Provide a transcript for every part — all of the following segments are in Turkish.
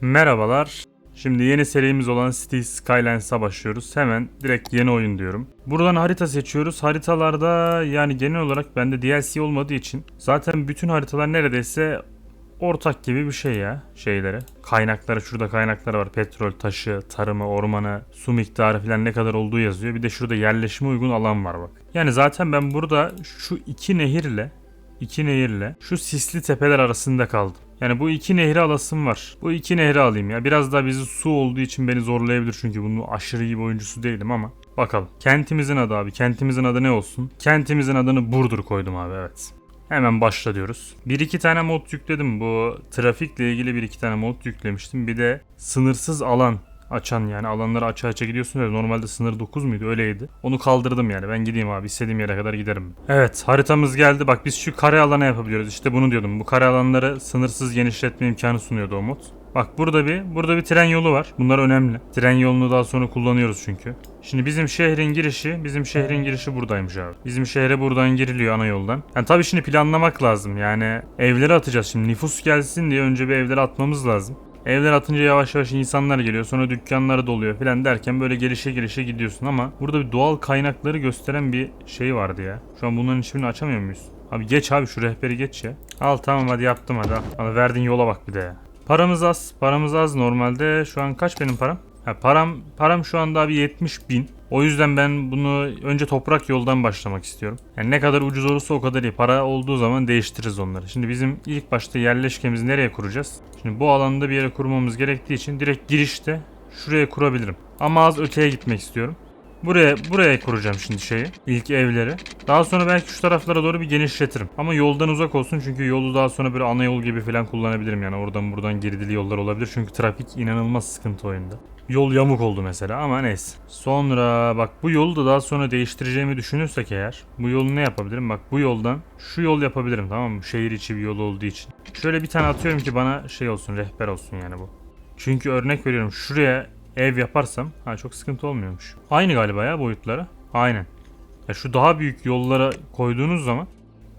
Merhabalar. Şimdi yeni serimiz olan City Skylines'a başlıyoruz. Hemen direkt yeni oyun diyorum. Buradan harita seçiyoruz. Haritalarda yani genel olarak bende DLC olmadığı için zaten bütün haritalar neredeyse ortak gibi bir şey ya şeyleri. Kaynakları şurada kaynakları var. Petrol, taşı, tarımı, ormanı, su miktarı falan ne kadar olduğu yazıyor. Bir de şurada yerleşime uygun alan var bak. Yani zaten ben burada şu iki nehirle iki nehirle şu sisli tepeler arasında kaldım. Yani bu iki nehri alasım var. Bu iki nehri alayım ya. Biraz daha bizi su olduğu için beni zorlayabilir çünkü bunun aşırı iyi oyuncusu değilim ama. Bakalım. Kentimizin adı abi. Kentimizin adı ne olsun? Kentimizin adını Burdur koydum abi evet. Hemen başla diyoruz. Bir iki tane mod yükledim. Bu trafikle ilgili bir iki tane mod yüklemiştim. Bir de sınırsız alan açan yani alanları aça aça gidiyorsun ya normalde sınır 9 muydu öyleydi. Onu kaldırdım yani ben gideyim abi istediğim yere kadar giderim. Evet haritamız geldi bak biz şu kare alana yapabiliyoruz işte bunu diyordum. Bu kare alanları sınırsız genişletme imkanı sunuyordu mod. Bak burada bir burada bir tren yolu var. Bunlar önemli. Tren yolunu daha sonra kullanıyoruz çünkü. Şimdi bizim şehrin girişi, bizim şehrin girişi buradaymış abi. Bizim şehre buradan giriliyor ana yoldan. Yani tabii şimdi planlamak lazım. Yani evleri atacağız şimdi. Nüfus gelsin diye önce bir evleri atmamız lazım. Evler atınca yavaş yavaş insanlar geliyor. Sonra dükkanları doluyor falan derken böyle gelişe gelişe gidiyorsun ama burada bir doğal kaynakları gösteren bir şey vardı ya. Şu an bunların hiçbirini açamıyor muyuz? Abi geç abi şu rehberi geç ya. Al tamam hadi yaptım hadi al. Al, verdiğin yola bak bir de ya. Paramız az. Paramız az normalde. Şu an kaç benim param? Ha, param param şu anda abi 70 bin. O yüzden ben bunu önce toprak yoldan başlamak istiyorum. Yani ne kadar ucuz olursa o kadar iyi. Para olduğu zaman değiştiririz onları. Şimdi bizim ilk başta yerleşkemizi nereye kuracağız? Şimdi bu alanda bir yere kurmamız gerektiği için direkt girişte şuraya kurabilirim. Ama az öteye gitmek istiyorum. Buraya buraya kuracağım şimdi şeyi. ilk evleri. Daha sonra belki şu taraflara doğru bir genişletirim. Ama yoldan uzak olsun çünkü yolu daha sonra böyle ana yol gibi falan kullanabilirim yani. Oradan buradan girdili yollar olabilir. Çünkü trafik inanılmaz sıkıntı oyunda. Yol yamuk oldu mesela ama neyse. Sonra bak bu yolu da daha sonra değiştireceğimi düşünürsek eğer. Bu yolu ne yapabilirim? Bak bu yoldan şu yol yapabilirim tamam mı? Şehir içi bir yol olduğu için. Şöyle bir tane atıyorum ki bana şey olsun rehber olsun yani bu. Çünkü örnek veriyorum şuraya ev yaparsam ha çok sıkıntı olmuyormuş. Aynı galiba ya boyutları. Aynen. Ya şu daha büyük yollara koyduğunuz zaman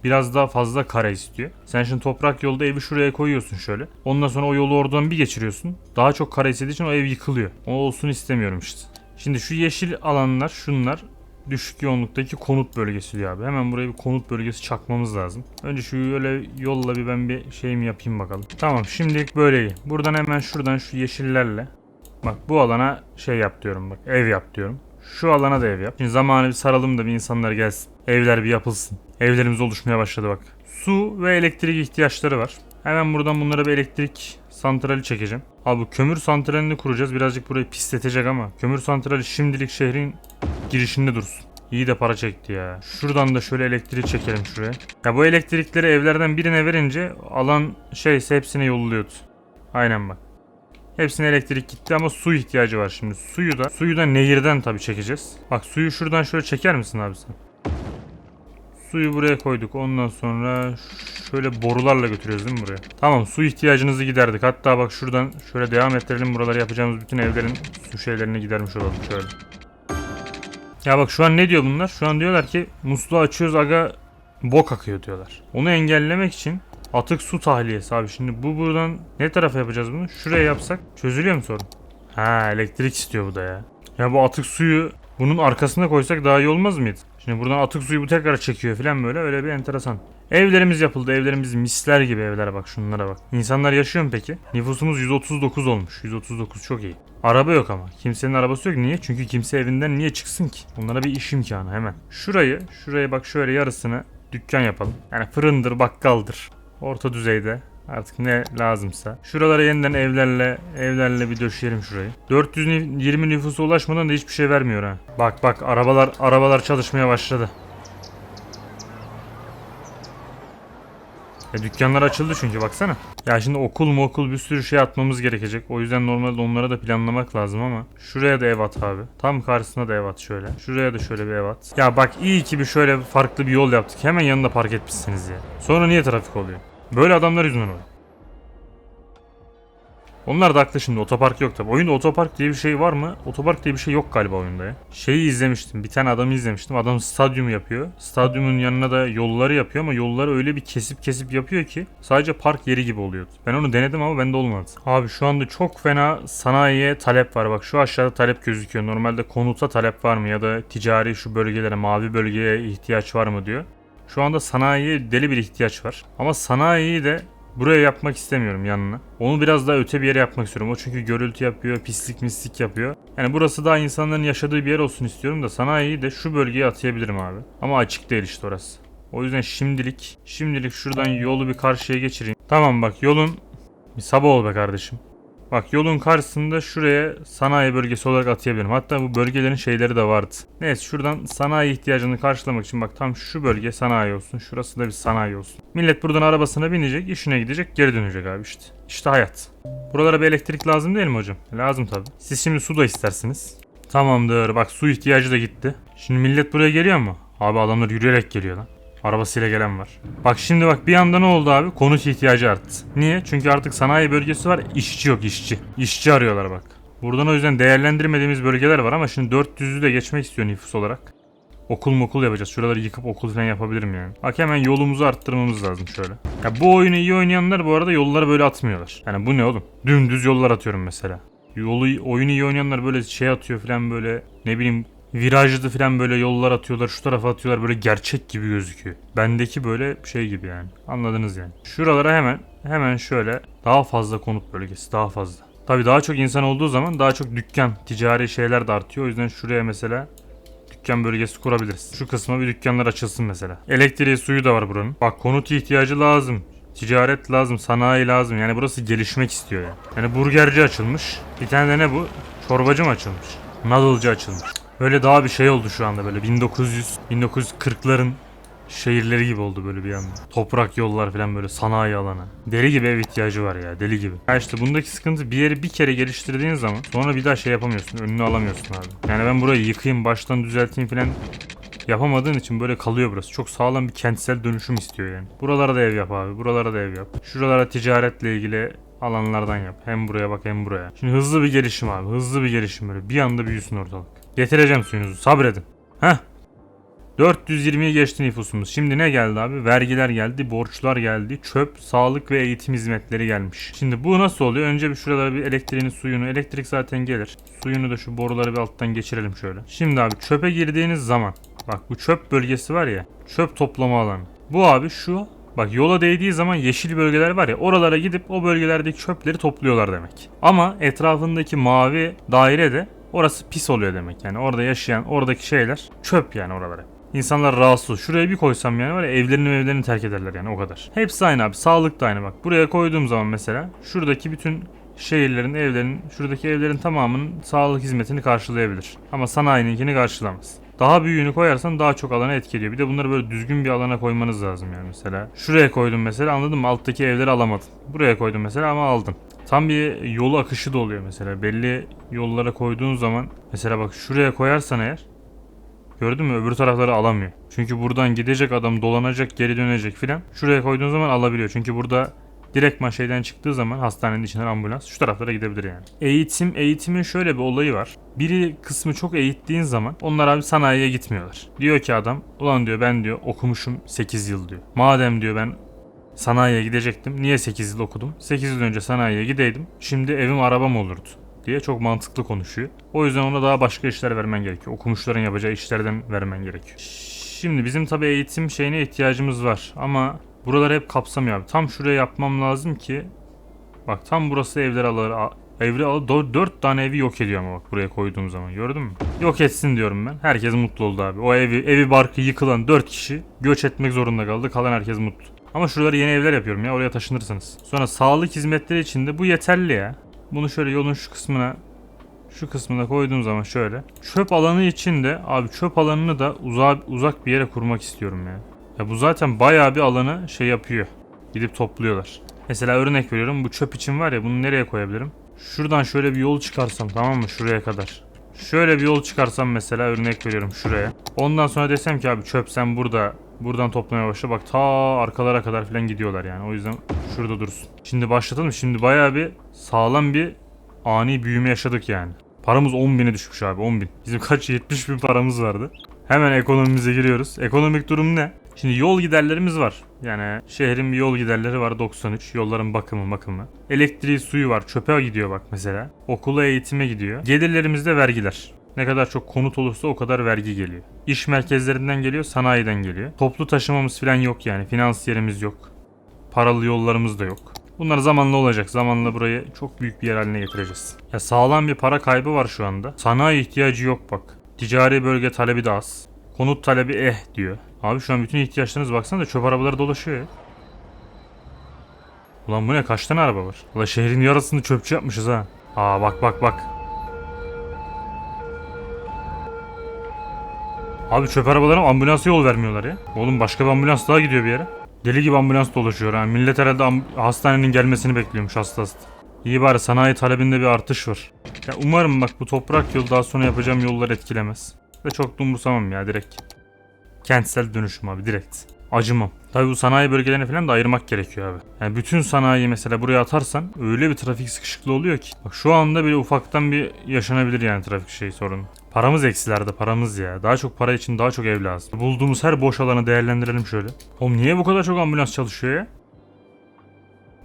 biraz daha fazla kare istiyor. Sen şimdi toprak yolda evi şuraya koyuyorsun şöyle. Ondan sonra o yolu oradan bir geçiriyorsun. Daha çok kare istediği için o ev yıkılıyor. O olsun istemiyorum işte. Şimdi şu yeşil alanlar şunlar düşük yoğunluktaki konut bölgesi diyor abi. Hemen buraya bir konut bölgesi çakmamız lazım. Önce şu öyle yolla bir ben bir şeyimi yapayım bakalım. Tamam şimdilik böyle. Buradan hemen şuradan şu yeşillerle Bak bu alana şey yap diyorum bak ev yap diyorum. Şu alana da ev yap. Şimdi zamanı bir saralım da bir insanlar gelsin. Evler bir yapılsın. Evlerimiz oluşmaya başladı bak. Su ve elektrik ihtiyaçları var. Hemen buradan bunlara bir elektrik santrali çekeceğim. Abi bu kömür santralini kuracağız. Birazcık burayı pisletecek ama. Kömür santrali şimdilik şehrin girişinde dursun. İyi de para çekti ya. Şuradan da şöyle elektrik çekelim şuraya. Ya bu elektrikleri evlerden birine verince alan şeyse hepsine yolluyordu. Aynen bak. Hepsine elektrik gitti ama su ihtiyacı var şimdi. Suyu da suyu da nehirden tabii çekeceğiz. Bak suyu şuradan şöyle çeker misin abi sen? Suyu buraya koyduk. Ondan sonra şöyle borularla götürüyoruz değil mi buraya? Tamam su ihtiyacınızı giderdik. Hatta bak şuradan şöyle devam ettirelim. Buraları yapacağımız bütün evlerin su şeylerini gidermiş olalım şöyle. Ya bak şu an ne diyor bunlar? Şu an diyorlar ki musluğu açıyoruz aga bok akıyor diyorlar. Onu engellemek için Atık su tahliyesi abi. Şimdi bu buradan ne tarafa yapacağız bunu? Şuraya yapsak çözülüyor mu sorun? Ha elektrik istiyor bu da ya. Ya bu atık suyu bunun arkasına koysak daha iyi olmaz mıydı? Şimdi buradan atık suyu bu tekrar çekiyor falan böyle öyle bir enteresan. Evlerimiz yapıldı. Evlerimiz misler gibi evlere bak şunlara bak. İnsanlar yaşıyor mu peki? Nüfusumuz 139 olmuş. 139 çok iyi. Araba yok ama. Kimsenin arabası yok. Niye? Çünkü kimse evinden niye çıksın ki? Onlara bir iş imkanı hemen. Şurayı, şuraya bak şöyle yarısını dükkan yapalım. Yani fırındır, bakkaldır. Orta düzeyde. Artık ne lazımsa. Şuralara yeniden evlerle evlerle bir döşeyelim şurayı. 420 nüfusa ulaşmadan da hiçbir şey vermiyor ha. Bak bak arabalar arabalar çalışmaya başladı. E dükkanlar açıldı çünkü baksana. Ya şimdi okul mu okul bir sürü şey atmamız gerekecek. O yüzden normalde onlara da planlamak lazım ama. Şuraya da ev at abi. Tam karşısına da ev at şöyle. Şuraya da şöyle bir ev at. Ya bak iyi ki bir şöyle farklı bir yol yaptık. Hemen yanında park etmişsiniz ya. Sonra niye trafik oluyor? Böyle adamlar yüzünden oluyor. Onlar da haklı şimdi otopark yok tabi. Oyunda otopark diye bir şey var mı? Otopark diye bir şey yok galiba oyunda ya. Şeyi izlemiştim. Bir tane adamı izlemiştim. Adam stadyum yapıyor. Stadyumun yanına da yolları yapıyor ama yolları öyle bir kesip kesip yapıyor ki sadece park yeri gibi oluyordu. Ben onu denedim ama bende olmadı. Abi şu anda çok fena sanayiye talep var. Bak şu aşağıda talep gözüküyor. Normalde konuta talep var mı ya da ticari şu bölgelere mavi bölgeye ihtiyaç var mı diyor. Şu anda sanayiye deli bir ihtiyaç var. Ama sanayiyi de buraya yapmak istemiyorum yanına. Onu biraz daha öte bir yere yapmak istiyorum. O çünkü gürültü yapıyor, pislik mislik yapıyor. Yani burası daha insanların yaşadığı bir yer olsun istiyorum da sanayiyi de şu bölgeye atayabilirim abi. Ama açık değil işte orası. O yüzden şimdilik, şimdilik şuradan yolu bir karşıya geçireyim. Tamam bak yolun bir sabah ol be kardeşim. Bak yolun karşısında şuraya sanayi bölgesi olarak atayabilirim. Hatta bu bölgelerin şeyleri de vardı. Neyse şuradan sanayi ihtiyacını karşılamak için bak tam şu bölge sanayi olsun. Şurası da bir sanayi olsun. Millet buradan arabasına binecek, işine gidecek, geri dönecek abi işte. İşte hayat. Buralara bir elektrik lazım değil mi hocam? Lazım tabi. Siz şimdi su da istersiniz. Tamamdır. Bak su ihtiyacı da gitti. Şimdi millet buraya geliyor mu? Abi adamlar yürüyerek geliyor lan. Arabasıyla gelen var. Bak şimdi bak bir anda ne oldu abi? Konut ihtiyacı arttı. Niye? Çünkü artık sanayi bölgesi var. işçi yok işçi. İşçi arıyorlar bak. Buradan o yüzden değerlendirmediğimiz bölgeler var ama şimdi 400'ü de geçmek istiyor nüfus olarak. Okul mokul yapacağız. Şuraları yıkıp okul falan yapabilirim yani. Bak hemen yolumuzu arttırmamız lazım şöyle. Ya bu oyunu iyi oynayanlar bu arada yolları böyle atmıyorlar. Yani bu ne oğlum? Dümdüz yollar atıyorum mesela. Yolu oyunu iyi oynayanlar böyle şey atıyor falan böyle ne bileyim virajlı falan böyle yollar atıyorlar şu tarafa atıyorlar böyle gerçek gibi gözüküyor. Bendeki böyle şey gibi yani. Anladınız yani. Şuralara hemen hemen şöyle daha fazla konut bölgesi daha fazla. Tabii daha çok insan olduğu zaman daha çok dükkan, ticari şeyler de artıyor. O yüzden şuraya mesela dükkan bölgesi kurabiliriz. Şu kısma bir dükkanlar açılsın mesela. Elektriği, suyu da var buranın. Bak konut ihtiyacı lazım. Ticaret lazım, sanayi lazım. Yani burası gelişmek istiyor yani. Yani burgerci açılmış. Bir tane de ne bu? Çorbacı mı açılmış? Noodle'cı açılmış. Böyle daha bir şey oldu şu anda böyle 1900 1940'ların şehirleri gibi oldu böyle bir anda. Toprak yollar falan böyle sanayi alanı. Deli gibi ev ihtiyacı var ya deli gibi. Ya işte bundaki sıkıntı bir yeri bir kere geliştirdiğin zaman sonra bir daha şey yapamıyorsun. Önünü alamıyorsun abi. Yani ben burayı yıkayım baştan düzelteyim falan yapamadığın için böyle kalıyor burası. Çok sağlam bir kentsel dönüşüm istiyor yani. Buralara da ev yap abi. Buralara da ev yap. Şuralara ticaretle ilgili alanlardan yap. Hem buraya bak hem buraya. Şimdi hızlı bir gelişim abi. Hızlı bir gelişim böyle. Bir anda büyüsün ortalık. Getireceğim suyunuzu. Sabredin. Heh. 420'yi geçti nüfusumuz. Şimdi ne geldi abi? Vergiler geldi, borçlar geldi, çöp, sağlık ve eğitim hizmetleri gelmiş. Şimdi bu nasıl oluyor? Önce bir şuralara bir elektriğini, suyunu, elektrik zaten gelir. Suyunu da şu boruları bir alttan geçirelim şöyle. Şimdi abi çöpe girdiğiniz zaman bak bu çöp bölgesi var ya, çöp toplama alanı. Bu abi şu Bak yola değdiği zaman yeşil bölgeler var ya oralara gidip o bölgelerdeki çöpleri topluyorlar demek. Ama etrafındaki mavi daire de orası pis oluyor demek. Yani orada yaşayan oradaki şeyler çöp yani oralara. İnsanlar rahatsız. Şuraya bir koysam yani var ya evlerini evlerini terk ederler yani o kadar. Hepsi aynı abi. Sağlık da aynı bak. Buraya koyduğum zaman mesela şuradaki bütün şehirlerin, evlerin, şuradaki evlerin tamamının sağlık hizmetini karşılayabilir. Ama sanayininkini karşılamaz. Daha büyüğünü koyarsan daha çok alana etkiliyor. Bir de bunları böyle düzgün bir alana koymanız lazım yani mesela. Şuraya koydum mesela anladın mı? Alttaki evleri alamadın. Buraya koydum mesela ama aldın. Tam bir yolu akışı da oluyor mesela. Belli yollara koyduğun zaman mesela bak şuraya koyarsan eğer Gördün mü? Öbür tarafları alamıyor. Çünkü buradan gidecek adam dolanacak geri dönecek filan. Şuraya koyduğun zaman alabiliyor. Çünkü burada direktman şeyden çıktığı zaman hastanenin içinden ambulans şu taraflara gidebilir yani. Eğitim, eğitimin şöyle bir olayı var. Biri kısmı çok eğittiğin zaman onlar abi sanayiye gitmiyorlar. Diyor ki adam ulan diyor ben diyor okumuşum 8 yıl diyor. Madem diyor ben sanayiye gidecektim. Niye 8 yıl okudum? 8 yıl önce sanayiye gideydim. Şimdi evim arabam olurdu diye çok mantıklı konuşuyor. O yüzden ona daha başka işler vermen gerekiyor. Okumuşların yapacağı işlerden vermen gerekiyor. Şimdi bizim tabii eğitim şeyine ihtiyacımız var ama buraları hep kapsamıyor abi. Tam şuraya yapmam lazım ki bak tam burası evler alır Evri alı 4 tane evi yok ediyor ama bak buraya koyduğum zaman gördün mü? Yok etsin diyorum ben. Herkes mutlu oldu abi. O evi evi barkı yıkılan 4 kişi göç etmek zorunda kaldı. Kalan herkes mutlu. Ama şuraları yeni evler yapıyorum ya oraya taşınırsınız. Sonra sağlık hizmetleri için de bu yeterli ya. Bunu şöyle yolun şu kısmına şu kısmına koyduğum zaman şöyle. Çöp alanı için de abi çöp alanını da uzak uzak bir yere kurmak istiyorum ya. Ya bu zaten bayağı bir alanı şey yapıyor. Gidip topluyorlar. Mesela örnek veriyorum bu çöp için var ya bunu nereye koyabilirim? Şuradan şöyle bir yol çıkarsam tamam mı şuraya kadar. Şöyle bir yol çıkarsam mesela örnek veriyorum şuraya. Ondan sonra desem ki abi çöp sen burada Buradan toplamaya başla. Bak ta arkalara kadar falan gidiyorlar yani. O yüzden şurada dursun. Şimdi başlatalım. Şimdi bayağı bir sağlam bir ani büyüme yaşadık yani. Paramız 10 bine düşmüş abi 10 bin. Bizim kaç 70 bin paramız vardı. Hemen ekonomimize giriyoruz. Ekonomik durum ne? Şimdi yol giderlerimiz var. Yani şehrin bir yol giderleri var 93. Yolların bakımı bakımı. Elektriği suyu var. Çöpe gidiyor bak mesela. Okula eğitime gidiyor. Gelirlerimizde vergiler. Ne kadar çok konut olursa o kadar vergi geliyor. İş merkezlerinden geliyor, sanayiden geliyor. Toplu taşımamız falan yok yani. Finansiyerimiz yok. Paralı yollarımız da yok. Bunlar zamanla olacak. Zamanla burayı çok büyük bir yer haline getireceğiz. Ya sağlam bir para kaybı var şu anda. Sanayi ihtiyacı yok bak. Ticari bölge talebi de az. Konut talebi eh diyor. Abi şu an bütün ihtiyaçlarınız baksana da çöp arabaları dolaşıyor ya. Ulan bu ne kaç tane araba var? Ulan şehrin yarısını çöpçü yapmışız ha. Aa bak bak bak. Abi çöp arabalarına ambulansa yol vermiyorlar ya. Oğlum başka bir ambulans daha gidiyor bir yere. Deli gibi ambulans dolaşıyor ha. Millet herhalde hastanenin gelmesini bekliyormuş hasta hasta. İyi bari sanayi talebinde bir artış var. Ya umarım bak bu toprak yol daha sonra yapacağım yolları etkilemez. Ve çok da umursamam ya direkt. Kentsel dönüşüm abi direkt. Acımam. Tabi bu sanayi bölgelerini falan da ayırmak gerekiyor abi. Yani bütün sanayiyi mesela buraya atarsan öyle bir trafik sıkışıklığı oluyor ki. Bak şu anda bile ufaktan bir yaşanabilir yani trafik şey sorunu. Paramız eksilerde paramız ya. Daha çok para için daha çok ev lazım. Bulduğumuz her boş alanı değerlendirelim şöyle. Oğlum niye bu kadar çok ambulans çalışıyor ya?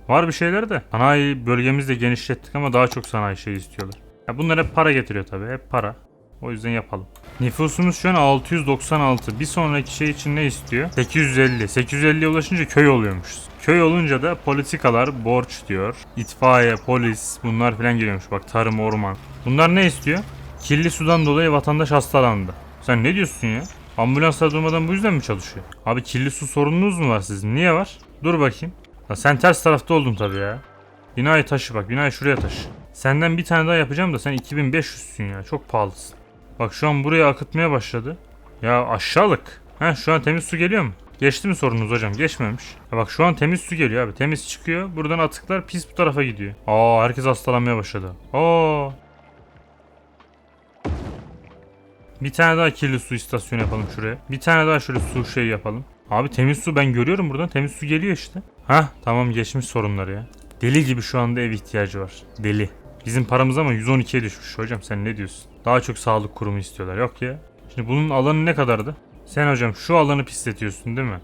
Var bir şeyler de. Sanayi bölgemizde genişlettik ama daha çok sanayi şey istiyorlar. Ya bunlar hep para getiriyor tabii. Hep para. O yüzden yapalım. Nüfusumuz şu an 696. Bir sonraki şey için ne istiyor? 850. 850'ye ulaşınca köy oluyormuşuz. Köy olunca da politikalar borç diyor. İtfaiye, polis bunlar falan geliyormuş. Bak tarım, orman. Bunlar ne istiyor? Kirli sudan dolayı vatandaş hastalandı. Sen ne diyorsun ya? Ambulanslar durmadan bu yüzden mi çalışıyor? Abi kirli su sorununuz mu var sizin? Niye var? Dur bakayım. Ya sen ters tarafta oldun tabii ya. Binayı taşı bak. Binayı şuraya taşı. Senden bir tane daha yapacağım da sen 2500'sün ya. Çok pahalısın. Bak şu an buraya akıtmaya başladı. Ya aşağılık. Ha şu an temiz su geliyor mu? Geçti mi sorunuz hocam? Geçmemiş. Ya bak şu an temiz su geliyor abi. Temiz çıkıyor. Buradan atıklar pis bu tarafa gidiyor. Aa herkes hastalanmaya başladı. Aa. Bir tane daha kirli su istasyonu yapalım şuraya. Bir tane daha şöyle su şey yapalım. Abi temiz su ben görüyorum buradan. Temiz su geliyor işte. Hah tamam geçmiş sorunları ya. Deli gibi şu anda ev ihtiyacı var. Deli. Bizim paramız ama 112'ye düşmüş hocam sen ne diyorsun? Daha çok sağlık kurumu istiyorlar. Yok ya. Şimdi bunun alanı ne kadardı? Sen hocam şu alanı pisletiyorsun değil mi?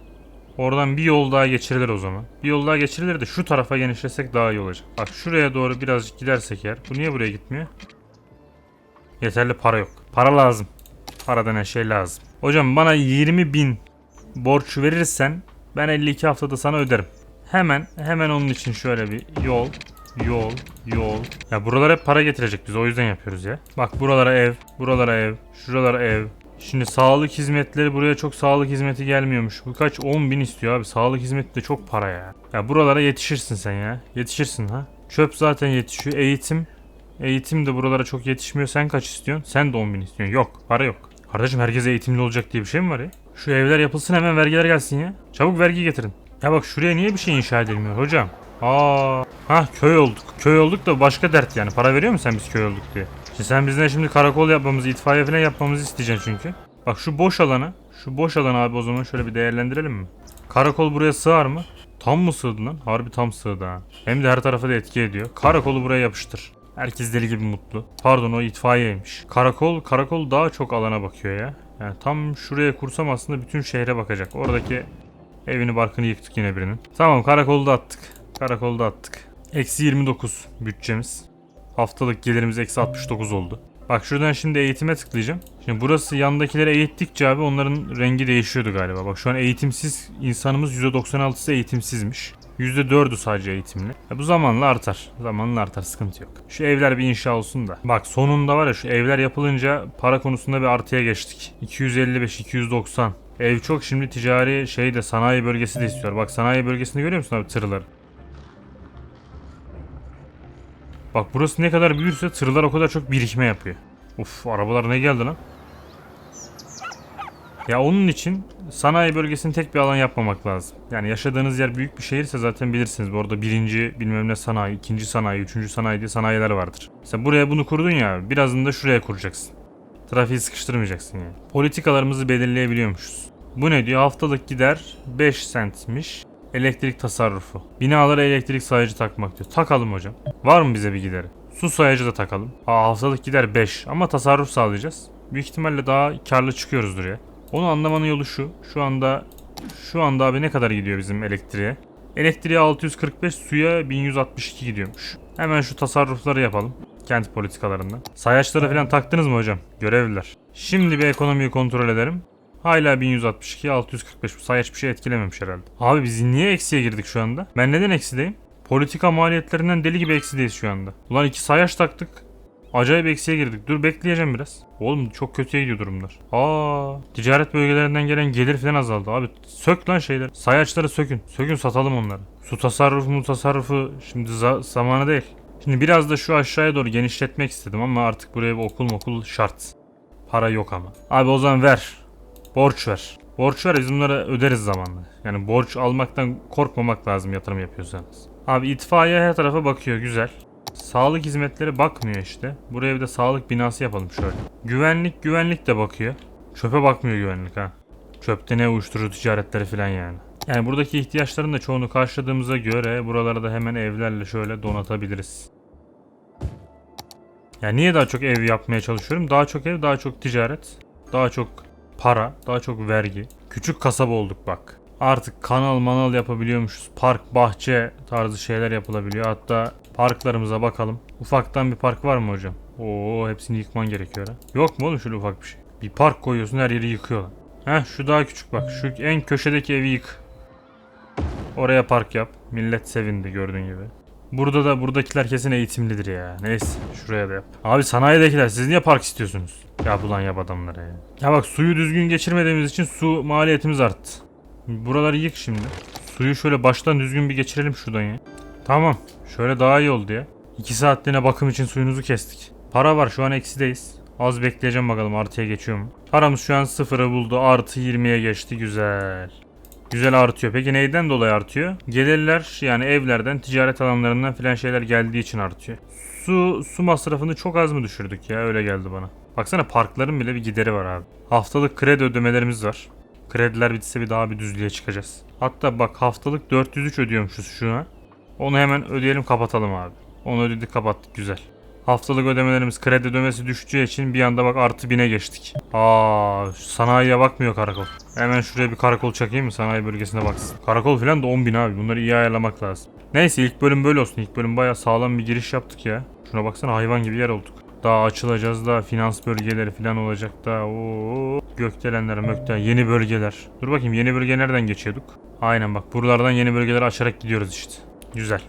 Oradan bir yol daha geçirilir o zaman. Bir yol daha geçirilir de şu tarafa genişlesek daha iyi olacak. Bak şuraya doğru birazcık gidersek eğer. Bu niye buraya gitmiyor? Yeterli para yok. Para lazım. Para denen şey lazım. Hocam bana 20 bin borç verirsen ben 52 haftada sana öderim. Hemen hemen onun için şöyle bir yol yol yol. Ya buralara hep para getirecek biz o yüzden yapıyoruz ya. Bak buralara ev, buralara ev, şuralara ev. Şimdi sağlık hizmetleri buraya çok sağlık hizmeti gelmiyormuş. Bu kaç 10 bin istiyor abi. Sağlık hizmeti de çok para ya. Ya buralara yetişirsin sen ya. Yetişirsin ha. Çöp zaten yetişiyor. Eğitim. Eğitim de buralara çok yetişmiyor. Sen kaç istiyorsun? Sen de 10 bin istiyorsun. Yok para yok. Kardeşim herkes eğitimli olacak diye bir şey mi var ya? Şu evler yapılsın hemen vergiler gelsin ya. Çabuk vergi getirin. Ya bak şuraya niye bir şey inşa edilmiyor hocam? Aa, ha köy olduk. Köy olduk da başka dert yani. Para veriyor musun sen biz köy olduk diye? Şimdi sen bizden şimdi karakol yapmamızı, itfaiye falan yapmamızı isteyeceksin çünkü. Bak şu boş alanı, şu boş alanı abi o zaman şöyle bir değerlendirelim mi? Karakol buraya sığar mı? Tam mı sığdı lan? Harbi tam sığdı ha. Hem de her tarafa da etki ediyor. Karakolu buraya yapıştır. Herkes deli gibi mutlu. Pardon o itfaiyeymiş. Karakol, karakol daha çok alana bakıyor ya. Yani tam şuraya kursam aslında bütün şehre bakacak. Oradaki evini barkını yıktık yine birinin. Tamam karakolu da attık. Karakolu da attık. Eksi 29 bütçemiz. Haftalık gelirimiz eksi 69 oldu. Bak şuradan şimdi eğitime tıklayacağım. Şimdi burası yandakileri eğittikçe abi onların rengi değişiyordu galiba. Bak şu an eğitimsiz insanımız %96'sı eğitimsizmiş. %4'ü sadece eğitimli. E bu zamanla artar. Zamanla artar sıkıntı yok. Şu evler bir inşa olsun da. Bak sonunda var ya şu evler yapılınca para konusunda bir artıya geçtik. 255, 290. Ev çok şimdi ticari şey de sanayi bölgesi de istiyor. Bak sanayi bölgesinde görüyor musun abi tırları? Bak burası ne kadar büyürse tırlar o kadar çok birikme yapıyor. Uf arabalar ne geldi lan? Ya onun için sanayi bölgesini tek bir alan yapmamak lazım. Yani yaşadığınız yer büyük bir şehirse zaten bilirsiniz. Bu arada birinci bilmem ne sanayi, ikinci sanayi, üçüncü sanayi diye sanayiler vardır. Sen buraya bunu kurdun ya birazını da şuraya kuracaksın. Trafiği sıkıştırmayacaksın yani. Politikalarımızı belirleyebiliyormuşuz. Bu ne diyor? Haftalık gider 5 centmiş. Elektrik tasarrufu. Binalara elektrik sayacı takmak diyor. Takalım hocam. Var mı bize bir gideri? Su sayacı da takalım. Aa, haftalık gider 5 ama tasarruf sağlayacağız. Büyük ihtimalle daha karlı çıkıyoruzdur ya. Onu anlamanın yolu şu. Şu anda şu anda abi ne kadar gidiyor bizim elektriğe? Elektriğe 645, suya 1162 gidiyormuş. Hemen şu tasarrufları yapalım. Kent politikalarından. Sayaçları falan taktınız mı hocam? Görevliler. Şimdi bir ekonomiyi kontrol edelim. Hala 1162, 645. Bu sayaç bir şey etkilememiş herhalde. Abi biz niye eksiye girdik şu anda? Ben neden eksideyim? Politika maliyetlerinden deli gibi eksideyiz şu anda. Ulan iki sayaç taktık. Acayip eksiye girdik. Dur bekleyeceğim biraz. Oğlum çok kötüye gidiyor durumlar. Aa, ticaret bölgelerinden gelen gelir falan azaldı. Abi sök lan şeyler. Sayaçları sökün. Sökün satalım onları. Su tasarrufu mu tasarrufu şimdi za- zamanı değil. Şimdi biraz da şu aşağıya doğru genişletmek istedim ama artık buraya bir okul okul şart. Para yok ama. Abi o zaman ver. Borç ver. Borç ver biz bunları öderiz zamanla. Yani borç almaktan korkmamak lazım yatırım yapıyorsanız. Abi itfaiye her tarafa bakıyor güzel. Sağlık hizmetleri bakmıyor işte. Buraya bir de sağlık binası yapalım şöyle. Güvenlik güvenlik de bakıyor. Çöpe bakmıyor güvenlik ha. Çöpte ne uyuşturucu ticaretleri falan yani. Yani buradaki ihtiyaçların da çoğunu karşıladığımıza göre buraları da hemen evlerle şöyle donatabiliriz. Yani niye daha çok ev yapmaya çalışıyorum? Daha çok ev, daha çok ticaret, daha çok para, daha çok vergi. Küçük kasaba olduk bak. Artık kanal manal yapabiliyormuşuz. Park, bahçe tarzı şeyler yapılabiliyor. Hatta parklarımıza bakalım. Ufaktan bir park var mı hocam? Oo hepsini yıkman gerekiyor ha. Yok mu oğlum şöyle ufak bir şey? Bir park koyuyorsun her yeri yıkıyorlar. Heh şu daha küçük bak. Şu en köşedeki evi yık. Oraya park yap. Millet sevindi gördüğün gibi. Burada da buradakiler kesin eğitimlidir ya. Neyse şuraya da yap. Abi sanayidekiler siz niye park istiyorsunuz? Ya bulan yap adamlara ya. Ya bak suyu düzgün geçirmediğimiz için su maliyetimiz arttı. Buraları yık şimdi. Suyu şöyle baştan düzgün bir geçirelim şuradan ya. Tamam. Şöyle daha iyi oldu ya. 2 saatliğine bakım için suyunuzu kestik. Para var şu an eksideyiz. Az bekleyeceğim bakalım artıya geçiyor mu? Paramız şu an sıfırı buldu. Artı 20'ye geçti. Güzel. Güzel artıyor. Peki neyden dolayı artıyor? Gelirler yani evlerden, ticaret alanlarından filan şeyler geldiği için artıyor. Su su masrafını çok az mı düşürdük ya? Öyle geldi bana. Baksana parkların bile bir gideri var abi. Haftalık kredi ödemelerimiz var. Krediler bitse bir daha bir düzlüğe çıkacağız. Hatta bak haftalık 403 ödüyormuşuz şuna. Onu hemen ödeyelim kapatalım abi. Onu ödedik kapattık güzel. Haftalık ödemelerimiz kredi ödemesi düştüğü için bir anda bak artı bine geçtik. Aa, sanayiye bakmıyor karakol. Hemen şuraya bir karakol çakayım mı sanayi bölgesine baksın. Karakol falan da 10 bin abi bunları iyi ayarlamak lazım. Neyse ilk bölüm böyle olsun. İlk bölüm baya sağlam bir giriş yaptık ya. Şuna baksana hayvan gibi yer olduk. Daha açılacağız da finans bölgeleri falan olacak da. Oo, gökdelenler mökte yeni bölgeler. Dur bakayım yeni bölge nereden geçiyorduk? Aynen bak buralardan yeni bölgeleri açarak gidiyoruz işte. Güzel.